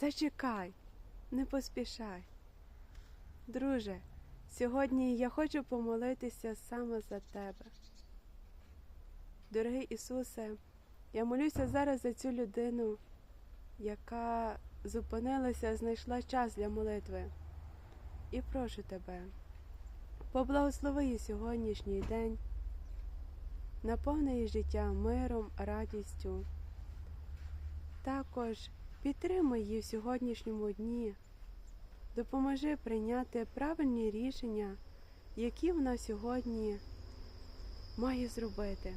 Зачекай, не поспішай. Друже, сьогодні я хочу помолитися саме за тебе. Дорогий Ісусе, я молюся зараз за цю людину, яка зупинилася, знайшла час для молитви. І прошу тебе, поблагослови її сьогоднішній день, наповни її життя миром, радістю. Також підтримай її в сьогоднішньому дні, допоможи прийняти правильні рішення, які вона сьогодні має зробити.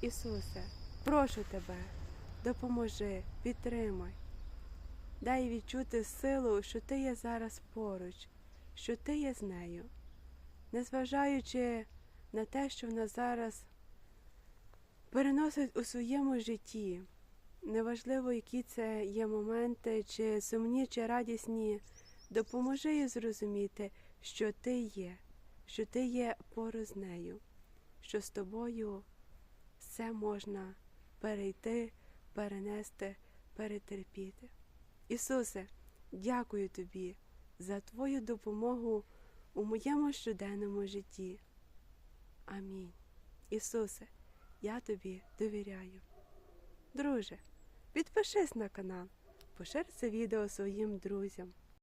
Ісусе, прошу тебе, допоможи, підтримай. Дай відчути силу, що ти є зараз поруч, що ти є з нею, незважаючи на те, що вона зараз переносить у своєму житті. Неважливо, які це є моменти, чи сумні, чи радісні, допоможи їй зрозуміти, що ти є, що ти є поруч нею, що з тобою все можна перейти, перенести, перетерпіти. Ісусе, дякую тобі за Твою допомогу у моєму щоденному житті. Амінь. Ісусе, я тобі довіряю. Друже, підпишись на канал, пошир це відео своїм друзям.